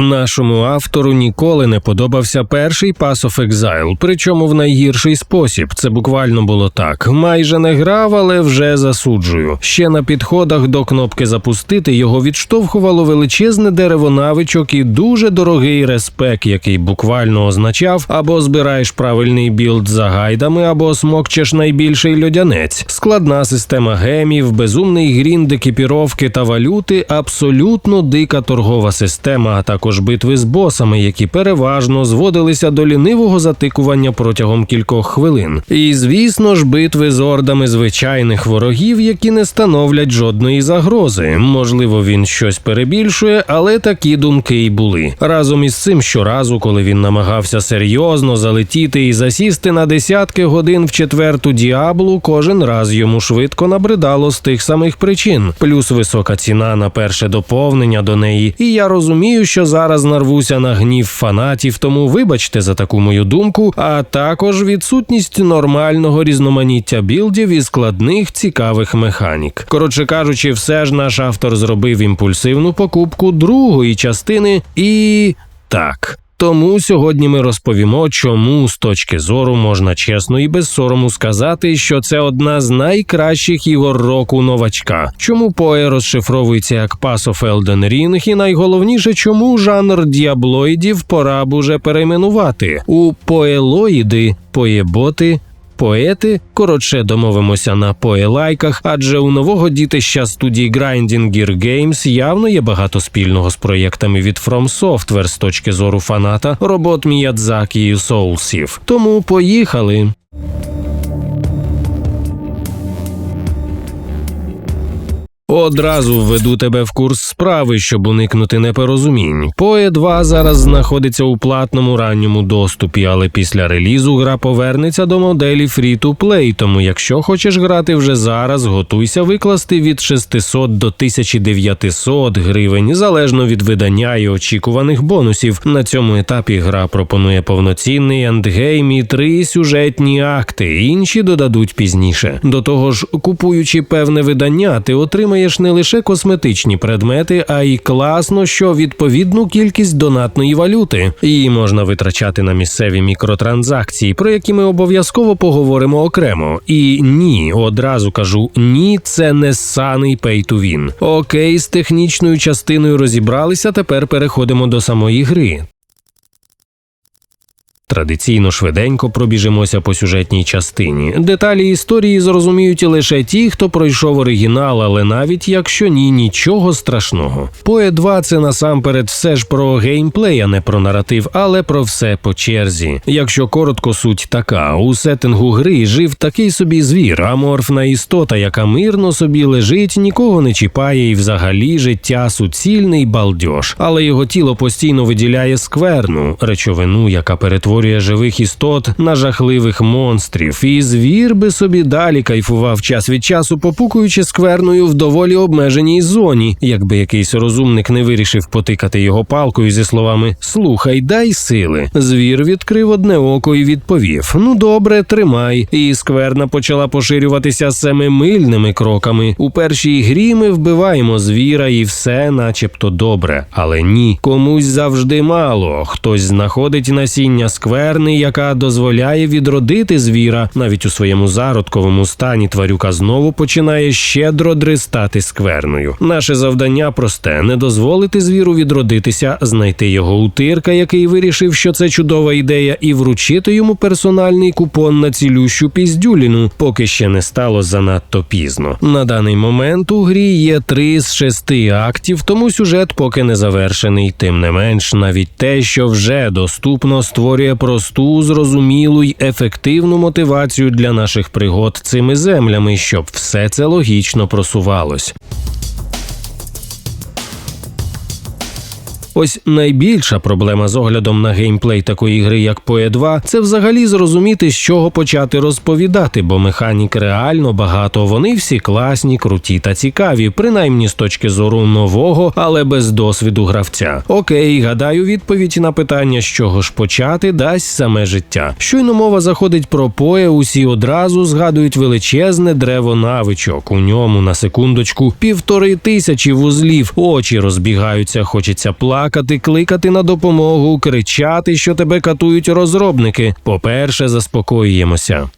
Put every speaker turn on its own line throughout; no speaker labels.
Нашому автору ніколи не подобався перший Pass of Exile, причому в найгірший спосіб. Це буквально було так. Майже не грав, але вже засуджую. Ще на підходах до кнопки запустити його відштовхувало величезне дерево навичок і дуже дорогий респект, який буквально означав або збираєш правильний білд за гайдами, або смокчеш найбільший льодянець. Складна система гемів, безумний грінд екіпіровки та валюти, абсолютно дика торгова система, а також битви з босами, які переважно зводилися до лінивого затикування протягом кількох хвилин. І звісно ж, битви з ордами звичайних ворогів, які не становлять жодної загрози. Можливо, він щось перебільшує, але такі думки й були. Разом із цим, щоразу, коли він намагався серйозно залетіти і засісти на десятки годин в четверту діаблу, кожен раз йому швидко набридало з тих самих причин, плюс висока ціна на перше доповнення до неї. І я розумію, що зараз нарвуся на гнів фанатів, тому вибачте за таку мою думку, а також відсутність нормального різноманіття білдів і складних цікавих механік. Коротше кажучи, все ж наш автор зробив імпульсивну покупку другої частини і так. Тому сьогодні ми розповімо, чому з точки зору можна чесно і без сорому сказати, що це одна з найкращих ігор року новачка. Чому пое розшифровується як Pass of Elden Ring, і найголовніше, чому жанр діаблоїдів пора б уже перейменувати у поелоїди, поєботи. Поети, коротше, домовимося на поелайках, адже у нового дітища студії Grinding Gear Games явно є багато спільного з проєктами від From Software з точки зору фаната робот Міядзакі і Соулсів. Тому поїхали. Одразу введу тебе в курс справи, щоб уникнути непорозумінь. Poe 2 зараз знаходиться у платному ранньому доступі, але після релізу гра повернеться до моделі Free-to-Play, тому якщо хочеш грати вже зараз, готуйся викласти від 600 до 1900 гривень, залежно від видання і очікуваних бонусів. На цьому етапі гра пропонує повноцінний ендгейм і три сюжетні акти, інші додадуть пізніше. До того ж, купуючи певне видання, ти отримаєш не лише косметичні предмети, а й класно, що відповідну кількість донатної валюти. Її можна витрачати на місцеві мікротранзакції, про які ми обов'язково поговоримо окремо. І ні, одразу кажу, ні, це не ссаний pay to win. Окей, з технічною частиною розібралися. Тепер переходимо до самої гри. Традиційно швиденько пробіжимося по сюжетній частині. Деталі історії зрозуміють лише ті, хто пройшов оригінал, але навіть якщо ні, нічого страшного. Поe 2 – це насамперед все ж про геймплей, а не про наратив, але про все по черзі. Якщо коротко, суть така: у сеттингу гри жив такий собі звір, аморфна істота, яка мирно собі лежить, нікого не чіпає і взагалі життя суцільний балдьош. Але його тіло постійно виділяє скверну речовину, яка перетворює перетворює живих істот на жахливих монстрів, і звір би собі далі кайфував час від часу, попукуючи скверною в доволі обмеженій зоні, якби якийсь розумник не вирішив потикати його палкою зі словами Слухай, дай сили. Звір відкрив одне око і відповів: Ну добре, тримай. І скверна почала поширюватися семимильними кроками. У першій грі ми вбиваємо звіра, і все, начебто, добре. Але ні, комусь завжди мало. Хтось знаходить насіння скверни, скверни, яка дозволяє відродити звіра. Навіть у своєму зародковому стані тварюка знову починає щедро дристати скверною. Наше завдання просте: не дозволити звіру відродитися, знайти його утирка, який вирішив, що це чудова ідея, і вручити йому персональний купон на цілющу піздюліну, поки ще не стало занадто пізно. На даний момент у грі є три з шести актів, тому сюжет поки не завершений. Тим не менш, навіть те, що вже доступно, створює просту, зрозумілу й ефективну мотивацію для наших пригод цими землями, щоб все це логічно просувалось. Ось найбільша проблема з оглядом на геймплей такої гри, як PoE 2, це взагалі зрозуміти, з чого почати розповідати, бо механік реально багато. Вони всі класні, круті та цікаві, принаймні з точки зору нового, але без досвіду гравця. Окей, гадаю, відповідь на питання, з чого ж почати, дасть саме життя. Щойно мова заходить про PoE, усі одразу згадують величезне древо навичок. У ньому на секундочку півтори тисячі вузлів, очі розбігаються, хочеться плакати плакати, кликати на допомогу, кричати, що тебе катують розробники. По-перше, заспокоюємося.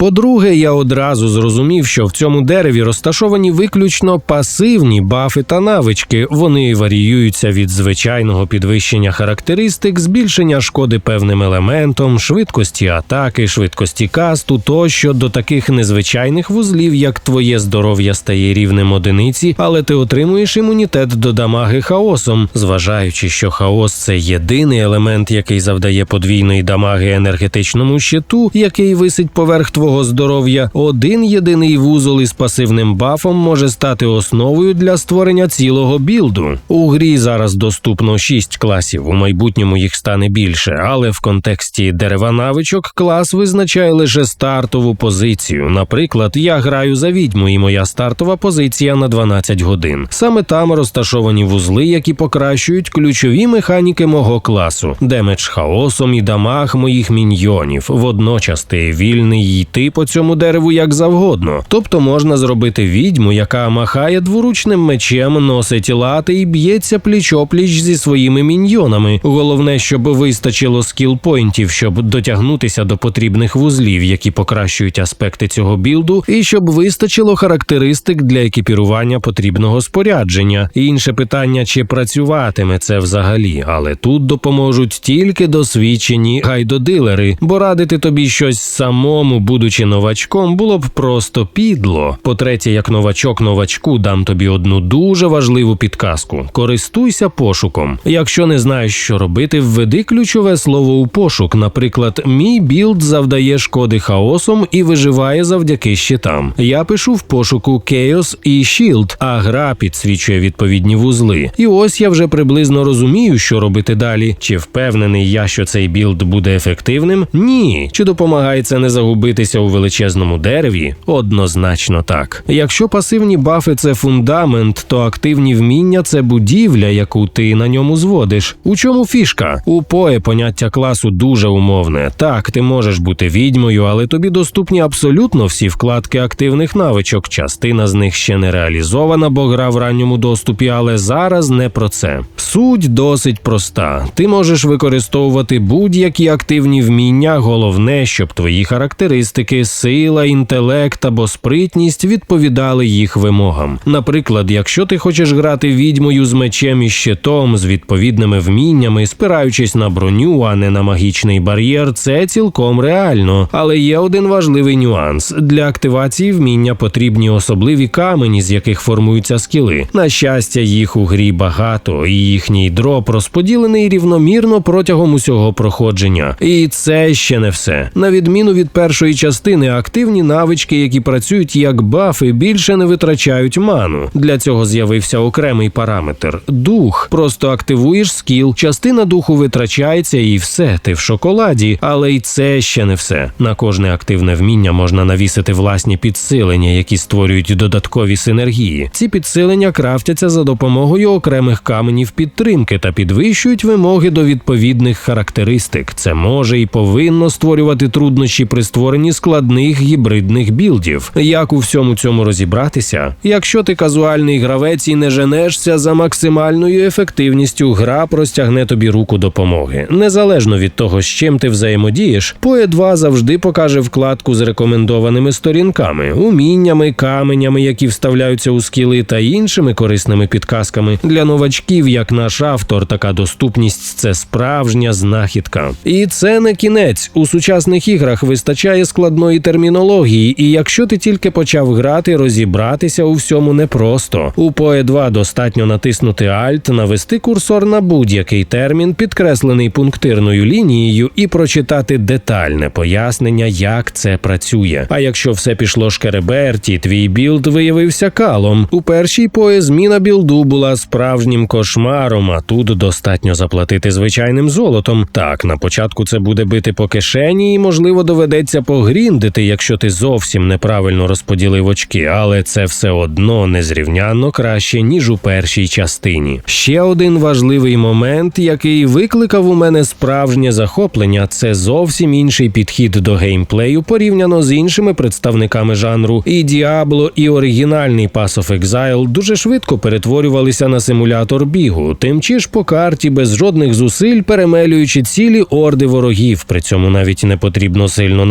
По-друге, я одразу зрозумів, що в цьому дереві розташовані виключно пасивні бафи та навички. Вони варіюються від звичайного підвищення характеристик, збільшення шкоди певним елементом, швидкості атаки, швидкості касту тощо до таких незвичайних вузлів, як твоє здоров'я стає рівнем одиниці, але ти отримуєш імунітет до дамаги хаосом, зважаючи, що хаос це єдиний елемент, який завдає подвійної дамаги енергетичному щиту, який висить поверх твого здоров'я. Один єдиний вузол із пасивним бафом може стати основою для створення цілого білду. У грі зараз доступно 6 класів. У майбутньому їх стане більше, але в контексті дерева навичок клас визначає лише стартову позицію. Наприклад, я граю за відьму, і моя стартова позиція на 12 годин. Саме там розташовані вузли, які покращують ключові механіки мого класу, демедж хаосом і дамаг моїх міньйонів. Водночас ти вільний йти по цьому дереву як завгодно. Тобто можна зробити відьму, яка махає дворучним мечем, носить лати і б'ється пліч-опліч зі своїми міньйонами. Головне, щоб вистачило скіл-поінтів, щоб дотягнутися до потрібних вузлів, які покращують аспекти цього білду, і щоб вистачило характеристик для екіпірування потрібного спорядження. Інше питання, чи працюватиме це взагалі, але тут допоможуть тільки досвідчені гайдодилери, бо радити тобі щось самому, будучи новачком, було б просто підло. По-третє, як новачок новачку дам тобі одну дуже важливу підказку: користуйся пошуком. Якщо не знаєш, що робити, введи ключове слово у пошук. Наприклад, мій білд завдає шкоди хаосом і виживає завдяки щитам. Я пишу в пошуку Chaos і Shield, а гра підсвічує відповідні вузли. І ось я вже приблизно розумію, що робити далі. Чи впевнений я, що цей білд буде ефективним? Ні. Чи допомагає це не загубитися у величезному дереві? Однозначно так. Якщо пасивні бафи це фундамент, то активні вміння це будівля, яку ти на ньому зводиш. У чому фішка? У пое поняття класу дуже умовне. Так, ти можеш бути відьмою, але тобі доступні абсолютно всі вкладки активних навичок. Частина з них ще не реалізована, бо гра в ранньому доступі, але зараз не про це. Суть досить проста. Ти можеш використовувати будь-які активні вміння. Головне, щоб твої характеристики, сила, інтелект або спритність відповідали їх вимогам. Наприклад, якщо ти хочеш грати відьмою з мечем і щитом, з відповідними вміннями, спираючись на броню, а не на магічний бар'єр, це цілком реально. Але є один важливий нюанс: для активації вміння потрібні особливі камені, з яких формуються скіли. На щастя, їх у грі багато, і їхній дроп розподілений рівномірно протягом усього проходження. І це ще не все. На відміну від першої частини, активні навички, які працюють як бафи, більше не витрачають ману. Для цього з'явився окремий параметр дух. Просто активуєш скіл, частина духу витрачається, і все, ти в шоколаді. Але й це ще не все. На кожне активне вміння можна навісити власні підсилення, які створюють додаткові синергії. Ці підсилення крафтяться за допомогою окремих каменів підтримки та підвищують вимоги до відповідних характеристик. Це може і повинно створювати труднощі при створенні складних гібридних білдів. Як у всьому цьому розібратися? Якщо ти казуальний гравець і не женешся за максимальною ефективністю, гра простягне тобі руку допомоги. Незалежно від того, з чим ти взаємодієш, Poe 2 завжди покаже вкладку з рекомендованими сторінками, уміннями, каменями, які вставляються у скіли, та іншими корисними підказками для новачків, як наш автор. Така доступність це справжня знахідка. І це не кінець. У сучасних іграх вистачає складної термінології, і якщо ти тільки почав грати, розібратися у всьому непросто. У Poe 2 достатньо натиснути Alt, навести курсор на будь-який термін, підкреслений пунктирною лінією, і прочитати детальне пояснення, як це працює. А якщо все пішло шкереберті, твій білд виявився калом. У першій Poe зміна білду була справжнім кошмаром, а тут достатньо заплатити звичайним золотом. Так, на початку це буде бити по кишені, і можливо доведеться гріндити, якщо ти зовсім неправильно розподілив очки, але це все одно незрівнянно краще ніж у першій частині. Ще один важливий момент, який викликав у мене справжнє захоплення, це зовсім інший підхід до геймплею порівняно з іншими представниками жанру. І Діабло, і оригінальний Pass of Exile дуже швидко перетворювалися на симулятор бігу, тим чи ж по карті без жодних зусиль перемелюючи цілі орди ворогів. При цьому навіть не потрібно сильно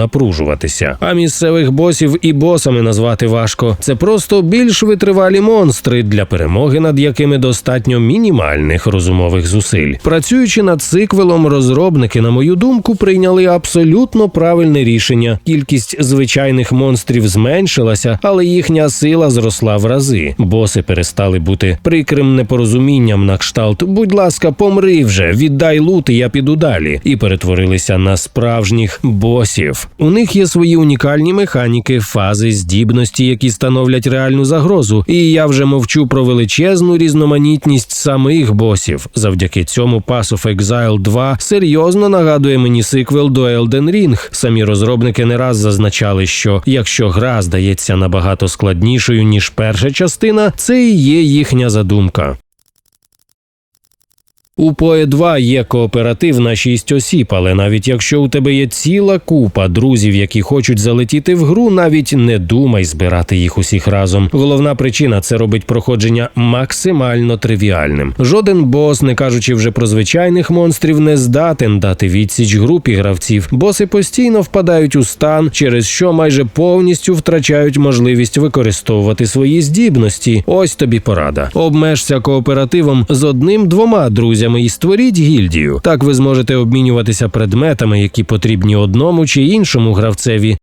напружуватися. А місцевих босів і босами назвати важко. Це просто більш витривалі монстри, для перемоги над якими достатньо мінімальних розумових зусиль. Працюючи над циквелом, розробники, на мою думку, прийняли абсолютно правильне рішення. Кількість звичайних монстрів зменшилася, але їхня сила зросла в рази. Боси перестали бути прикрим непорозумінням на кшталт. Будь ласка, помри вже, віддай лут, і я піду далі. І перетворилися на справжніх босів. У них є свої унікальні механіки, фази, здібності, які становлять реальну загрозу. І я вже мовчу про величезну різноманітність самих босів. Завдяки цьому Pass of Exile 2 серйозно нагадує мені сиквел до Elden Ring. Самі розробники не раз зазначали, що якщо гра здається набагато складнішою ніж перша частина, це і є їхня задумка. У PoE 2 є кооператив на 6 осіб, але навіть якщо у тебе є ціла купа друзів, які хочуть залетіти в гру, навіть не думай збирати їх усіх разом. Головна причина це робить проходження максимально тривіальним. Жоден бос, не кажучи вже про звичайних монстрів, не здатен дати відсіч групі гравців. Боси постійно впадають у стан, через що майже повністю втрачають можливість використовувати свої здібності. Ось тобі порада. Обмежся кооперативом з одним-двома друзями і створіть гільдію. Так ви зможете обмінюватися предметами, які потрібні одному чи іншому гравцеві.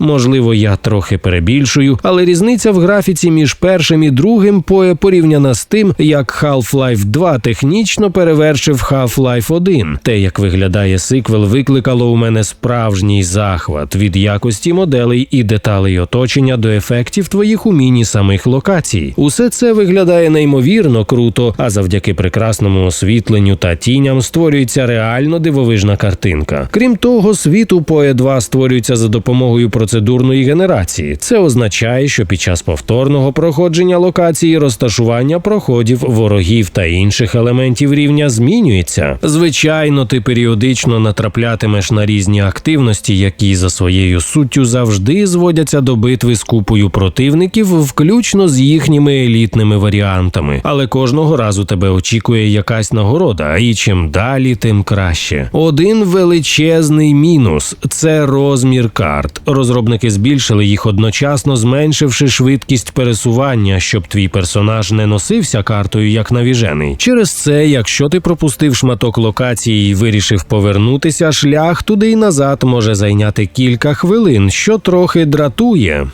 Можливо, я трохи перебільшую, але різниця в графіці між першим і другим поє порівняна з тим, як Half-Life 2 технічно перевершив Half-Life 1. Те, як виглядає сиквел, викликало у мене справжній захват від якості моделей і деталей оточення до ефектів твоїх умінь самих локацій. Усе це виглядає неймовірно круто, а завдяки прекрасному освітленню та тіням створюється реально дивовижна картинка. Крім того, світ у PoE 2 створюється за допомогою процедурної генерації. Це означає, що під час повторного проходження локації розташування проходів ворогів та інших елементів рівня змінюється. Звичайно, ти періодично натраплятимеш на різні активності, які за своєю суттю завжди зводяться до битви з купою противників, включно з їхніми елітними варіантами. Але кожного разу тебе очікує якась нагорода, і чим далі, тим краще. Один величезний мінус це розмір карт. Розробники збільшили їх одночасно, зменшивши швидкість пересування, щоб твій персонаж не носився картою як навіжений. Через це, якщо ти пропустив шматок локації і вирішив повернутися, шлях туди й назад може зайняти кілька хвилин, що трохи дратує.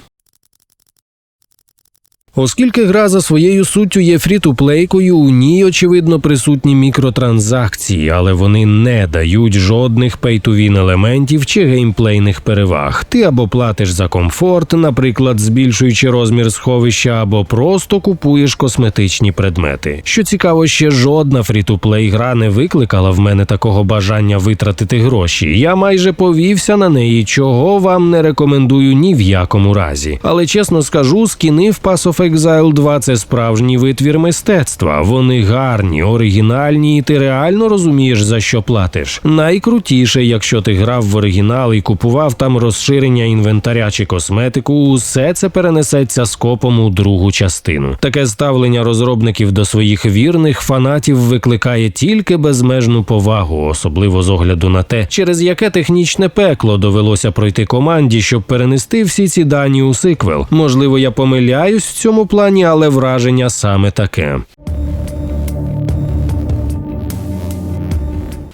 Оскільки гра за своєю суттю є фрі-ту-плейкою, у ній очевидно присутні мікротранзакції, але вони не дають жодних пейтувін елементів чи геймплейних переваг. Ти або платиш за комфорт, наприклад, збільшуючи розмір сховища, або просто купуєш косметичні предмети. Що цікаво, ще жодна фрі-ту-плей гра не викликала в мене такого бажання витратити гроші. Я майже повівся на неї, чого вам не рекомендую ні в якому разі. Але чесно скажу, скіни в of Exile 2 – це справжній витвір мистецтва. Вони гарні, оригінальні, і ти реально розумієш за що платиш. Найкрутіше, якщо ти грав в оригінал і купував там розширення інвентаря чи косметику, усе це перенесеться скопом у другу частину. Таке ставлення розробників до своїх вірних фанатів викликає тільки безмежну повагу, особливо з огляду на те, через яке технічне пекло довелося пройти команді, щоб перенести всі ці дані у сиквел. Можливо, я помиляюсь в цьому плані, але враження саме таке.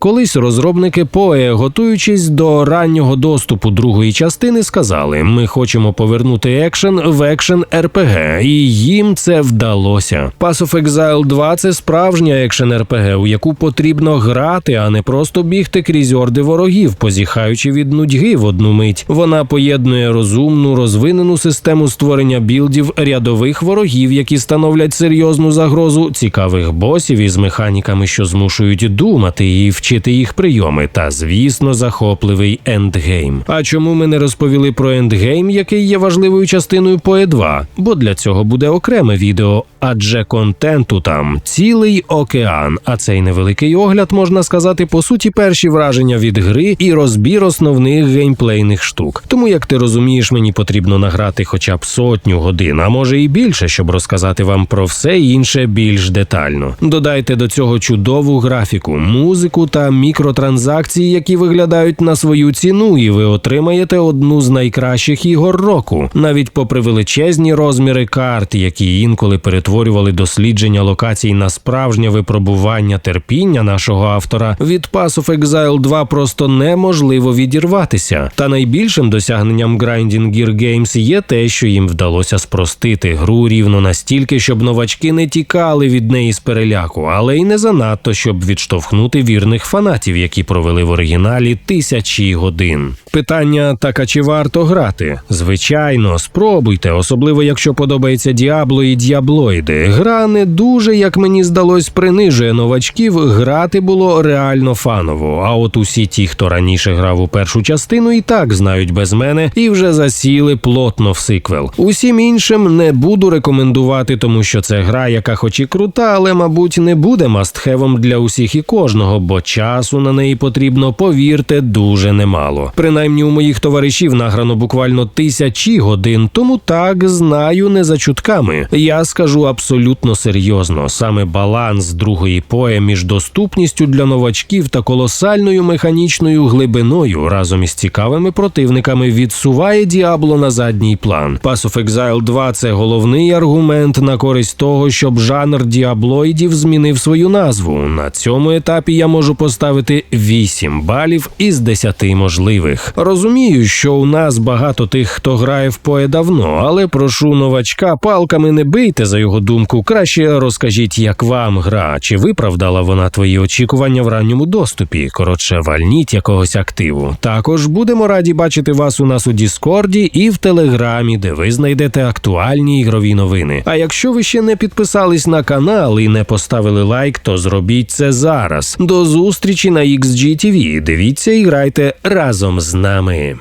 Колись розробники PoE, готуючись до раннього доступу другої частини, сказали: ми хочемо повернути екшен в екшен РПГ, і їм це вдалося. Pass of Exile 2 – це справжня екшен РПГ, у яку потрібно грати, а не просто бігти крізь орди ворогів, позіхаючи від нудьги в одну мить. Вона поєднує розумну, розвинену систему створення білдів рядових ворогів, які становлять серйозну загрозу, цікавих босів із механіками, що змушують думати і вчити навчити їх прийоми та, звісно, захопливий ендгейм. А чому ми не розповіли про ендгейм, який є важливою частиною PoE 2? Бо для цього буде окреме відео, адже контенту там цілий океан. А цей невеликий огляд можна сказати по суті перші враження від гри і розбір основних геймплейних штук. Тому як ти розумієш, мені потрібно награти хоча б сотню годин, а може і більше, щоб розказати вам про все інше більш детально. Додайте до цього чудову графіку, музику та мікротранзакції, які виглядають на свою ціну, і ви отримаєте одну з найкращих ігор року, навіть попри величезні розміри карт, які інколи перетворювали дослідження локацій на справжнє випробування терпіння нашого автора. Від Pass of Exile 2 просто неможливо відірватися. Та найбільшим досягненням Grinding Gear Games є те, що їм вдалося спростити гру рівно настільки, щоб новачки не тікали від неї з переляку, але й не занадто, щоб відштовхнути вірних фанатів, які провели в оригіналі тисячі годин. Питання так а чи варто грати? Звичайно, спробуйте, особливо якщо подобається Діабло і Діаблоїди. Гра не дуже, як мені здалось, принижує новачків. Грати було реально фаново. А от усі ті, хто раніше грав у першу частину, і так знають без мене і вже засіли плотно в сиквел. Усім іншим не буду рекомендувати, тому що це гра, яка хоч і крута, але мабуть не буде мастхевом для усіх і кожного, бо часу на неї потрібно, повірте, дуже немало. Принаймні у моїх товаришів награно буквально тисячі годин, тому так знаю не за чутками. Я скажу абсолютно серйозно. Саме баланс другої пое між доступністю для новачків та колосальною механічною глибиною разом із цікавими противниками відсуває Діабло на задній план. Pass of Exile 2 – це головний аргумент на користь того, щоб жанр діаблоїдів змінив свою назву. На цьому етапі я можу поставити 8 балів із 10 можливих. Розумію, що у нас багато тих, хто грає в пое давно, але прошу новачка палками не бийте за його думку. Краще розкажіть, як вам гра, чи виправдала вона твої очікування в ранньому доступі. Коротше, вальніть якогось активу. Також будемо раді бачити вас у нас у Діскорді і в Телеграмі, де ви знайдете актуальні ігрові новини. А якщо ви ще не підписались на канал і не поставили лайк, то зробіть це зараз. До зустрічі на XGTV. Дивіться і грайте разом з нами.